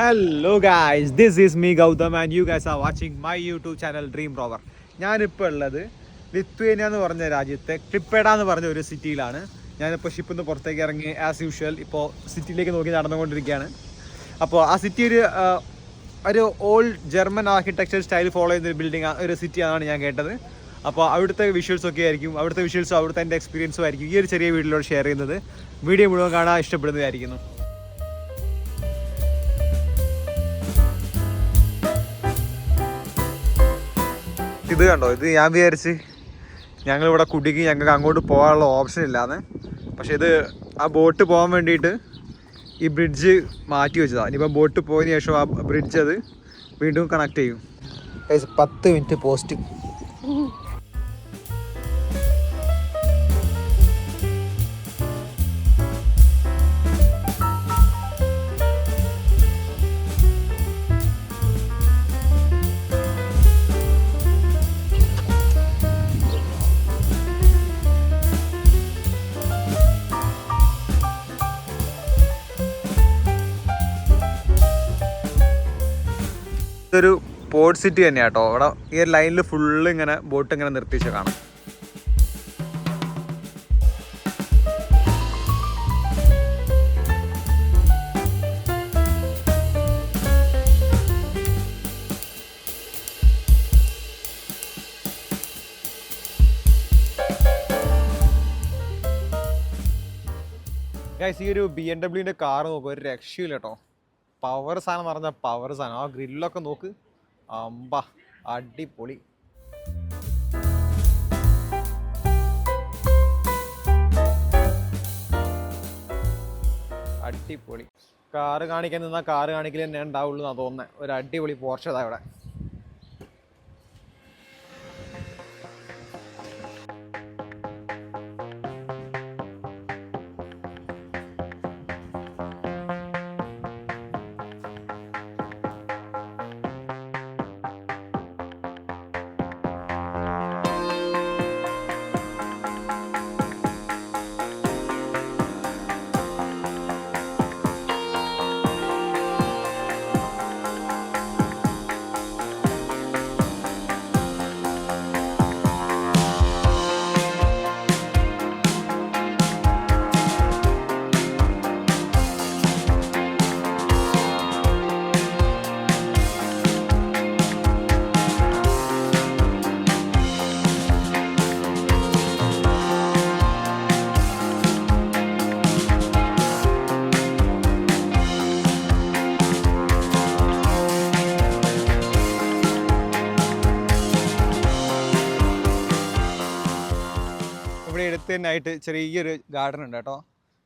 Hello guys this is me Gautam and you guys are watching my YouTube channel dream rover ഞാനിപ്പോൾ ഉള്ളത് Lithuania എന്ന് പറഞ്ഞ രാജ്യത്തെ ക്ലിപ്പേഡ എന്ന് പറഞ്ഞ ഒരു സിറ്റിയിലാണ് ഞാനിപ്പോൾ ഷിപ്പിൽ നിന്ന് പുറത്തേക്ക് ഇറങ്ങി ആസ് യൂഷ്വൽ ഇപ്പോൾ സിറ്റിയിലേക്ക് നോക്കി നടന്നുകൊണ്ടിരിക്കുകയാണ്. അപ്പോൾ ആ സിറ്റി ഒരു ഒരു old German architecture style follow ചെയ്യുന്ന ഒരു ബിൽഡിംഗ് ഒരു സിറ്റി ആണെന്ന് ഞാൻ കേട്ടത്. അപ്പോൾ അവിടുത്തെ വിഷ്വൽസ് ഒക്കെ ആയിരിക്കും അവിടുത്തെ വിഷ്വൽസും അവിടുത്തെ എന്റെ എക്സ്പീരിയൻസും ആയിരിക്കും ഈ ഒരു ചെറിയ വീഡിയോയിലൂടെ ഷെയർ ചെയ്യുന്നത്. വീഡിയോ മുഴുവൻ കാണാൻ ഇഷ്ടപ്പെടുന്നതായിരിക്കുന്നു. ഇത് കണ്ടോ? ഇത് ഞാൻ വിചാരിച്ച് ഞങ്ങളിവിടെ കുടുങ്ങി ഞങ്ങൾക്ക് അങ്ങോട്ട് പോകാനുള്ള ഓപ്ഷൻ ഇല്ലാന്ന്. പക്ഷേ ഇത് ആ ബോട്ട് പോകാൻ വേണ്ടിയിട്ട് ഈ ബ്രിഡ്ജ് മാറ്റി വെച്ചതാണ് ഇനിയിപ്പോൾ ബോട്ട് പോയതിന് ശേഷം ആ ബ്രിഡ്ജ് അത് വീണ്ടും കണക്ട് ചെയ്യും. പത്ത് മിനിറ്റ് പോസ്റ്റ് ഇതൊരു പോർട്ട് സിറ്റി തന്നെയാണ് കേട്ടോ അവിടെ ഈ ഒരു ലൈനിൽ ഫുള്ള് ഇങ്ങനെ ബോട്ട് ഇങ്ങനെ നിർത്തിച്ച് കാണാം. ഗൈസ് ഈ ഒരു ബി എം ഡബ്ല്യൂന്റെ കാർ നോക്കുക ഒരു രക്ഷയില്ല കേട്ടോ പവർ സാധനം എന്ന് പറഞ്ഞാൽ പവർ സാധനം. ആ ഗ്രില്ലൊക്കെ നോക്ക്. അമ്പ അടിപൊളി. അടിപൊളി. കാറ് കാണിക്കാൻ നിന്നാൽ കാറ് കാണിക്കൽ തന്നെ ഉണ്ടാവുള്ളൂ എന്നാണ് തോന്നുന്നത് ഒരു അടിപൊളി പോർഷതാണ് ഇവിടെ. അടുത്ത് തന്നെ ആയിട്ട് ചെറിയൊരു ഗാർഡൻ ഉണ്ട് കേട്ടോ.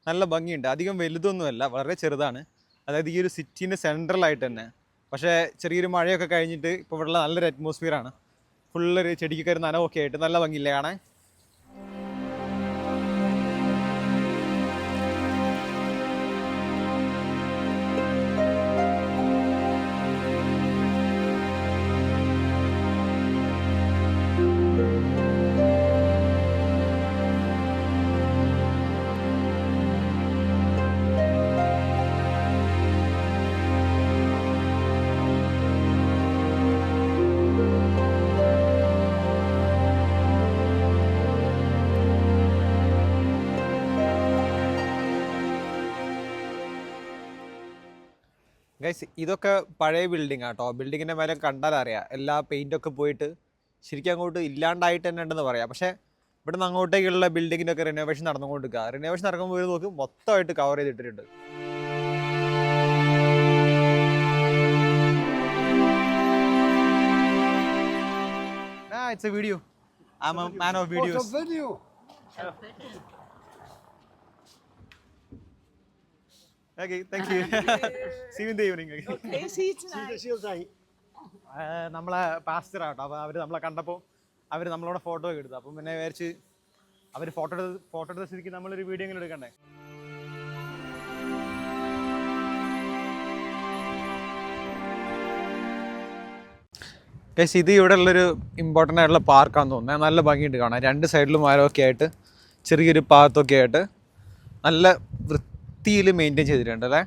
നല്ല ഭംഗിയുണ്ട്. അധികം വലുതൊന്നുമല്ല വളരെ ചെറുതാണ്. അതായത് ഈ ഒരു സിറ്റീന്റെ സെൻട്രലായിട്ട് തന്നെ. പക്ഷേ ചെറിയൊരു മഴയൊക്കെ കഴിഞ്ഞിട്ട് ഇപ്പോൾ ഇവിടെ നല്ലൊരു അറ്റ്മോസ്ഫിയർ ആണ്. ഫുള്ളൊരു ചെടിക്കൊക്കെ ഒരു നനവൊക്കെ ആയിട്ട് നല്ല ഭംഗിയില്ലേ കാണാൻ? ഗൈസ് ഇതൊക്കെ പഴയ ബിൽഡിംഗ് ആട്ടോ ബിൽഡിങ്ങിന്റെ മേലെ കണ്ടാൽ അറിയാം. എല്ലാ പെയിന്റൊക്കെ പോയിട്ട് ശരിക്കും അങ്ങോട്ട് ഇല്ലാണ്ടായിട്ട് തന്നെ ഉണ്ടെന്ന് പറയാം. പക്ഷേ ഇവിടെ നിന്ന് അങ്ങോട്ടേക്കുള്ള ബിൽഡിങ്ങിന്റെ ഒക്കെ റിനോവേഷൻ നടന്നുകൊണ്ടിരിക്കുക റിനോവേഷൻ നടക്കുമ്പോൾ നോക്കും മൊത്തമായിട്ട് cover ചെയ്തിട്ടിട്ടുണ്ട്. It's a video I am a man of videos video. Okay thank you see in the evening Okay, see you tonight. See you tonight. നമ്മളെ പാസ്റ്റർ ആട്ടോ അപ്പോൾ അവർ നമ്മളെ കണ്ടപ്പോൾ അവർ നമ്മളോട് ഫോട്ടോ ഒക്കെ എടുത്തു അപ്പം പിന്നെ വിചാരിച്ച് അവർ ഫോട്ടോ എടുത്ത് ഫോട്ടോ എടുത്ത സ്ഥിതിക്ക് നമ്മളൊരു വീഡിയോ എങ്ങനെ എടുക്കണ്ടേ കേസ് ഇത് ഇവിടെ ഉള്ളൊരു ഇമ്പോർട്ടന്റ് ആയിട്ടുള്ള പാർക്കാന്ന് തോന്നുന്നത് നല്ല ഭംഗിയുണ്ട് കാണാൻ രണ്ട് സൈഡിലും മരമൊക്കെ ആയിട്ട് ചെറിയൊരു പാത്തൊക്കെ ആയിട്ട് നല്ല വൃത്തിയിൽ മെയിന്റെയിൻ ചെയ്തിട്ടുണ്ട് അല്ലേ?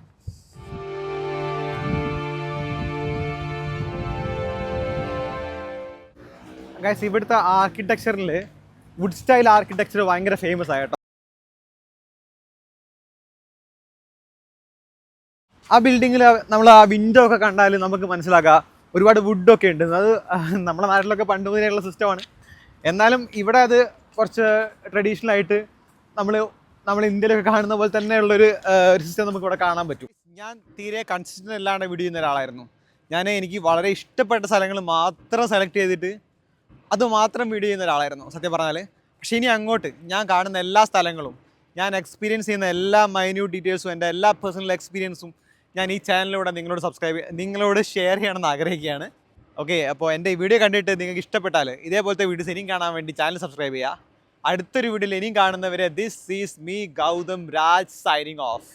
ഗൈസ് ഇവിടുത്തെ ആർക്കിടെക്ചറിൽ വുഡ് സ്റ്റൈൽ ആർക്കിടെക്ചർ ഭയങ്കര ഫേമസ് ആയിട്ടോ ആ ബിൽഡിങ്ങിൽ നമ്മൾ ആ വിൻഡോ ഒക്കെ കണ്ടാൽ നമുക്ക് മനസ്സിലാക്കാം ഒരുപാട് വുഡൊക്കെ ഉണ്ട്. അത് നമ്മുടെ നാട്ടിലൊക്കെ പണ്ട് മുതലുള്ള സിസ്റ്റമാണ് എന്നാലും ഇവിടെ അത് കുറച്ച് ട്രഡീഷണൽ ആയിട്ട് നമ്മൾ നമ്മൾ ഇന്ത്യയിലൊക്കെ കാണുന്ന പോലെ തന്നെയുള്ളൊരു ആ, ഒരു സിസ്റ്റം നമുക്ക് ഇവിടെ കാണാൻ പറ്റും. ഞാൻ തീരെ കൺസിസ്റ്റന്റ് അല്ലാണ്ട് വീഡിയോ ചെയ്യുന്ന ഒരാളായിരുന്നു. ഞാൻ എനിക്ക് വളരെ ഇഷ്ടപ്പെട്ട സ്ഥലങ്ങൾ മാത്രം സെലക്ട് ചെയ്തിട്ട് അത് മാത്രം വീഡിയോ ചെയ്യുന്ന ഒരാളായിരുന്നു സത്യം പറഞ്ഞാൽ പക്ഷേ ഇനി അങ്ങോട്ട് ഞാൻ കാണുന്ന എല്ലാ സ്ഥലങ്ങളും ഞാൻ എക്സ്പീരിയൻസ് ചെയ്യുന്ന എല്ലാ മൈന്യൂട്ട് ഡീറ്റെയിൽസും എന്റെ എല്ലാ പേഴ്സണൽ എക്സ്പീരിയൻസും ഞാൻ ഈ ചാനലിലൂടെ നിങ്ങളോട് സബ്സ്ക്രൈബ് നിങ്ങളോട് ഷെയർ ചെയ്യണമെന്ന് ആഗ്രഹിക്കുകയാണ്. ഓക്കെ അപ്പോൾ എന്റെ ഈ വീഡിയോ കണ്ടിട്ട് നിങ്ങൾക്ക് ഇഷ്ടപ്പെട്ടാൽ ഇതേപോലത്തെ വീഡിയോസ് ഇനിയും കാണാൻ വേണ്ടി ചാനൽ സബ്സ്ക്രൈബ് ചെയ്യുക. അടുത്തൊരു വീഡിയോയിൽ ഇനിയും കാണുന്നവരെ this is me Gautam Raj signing off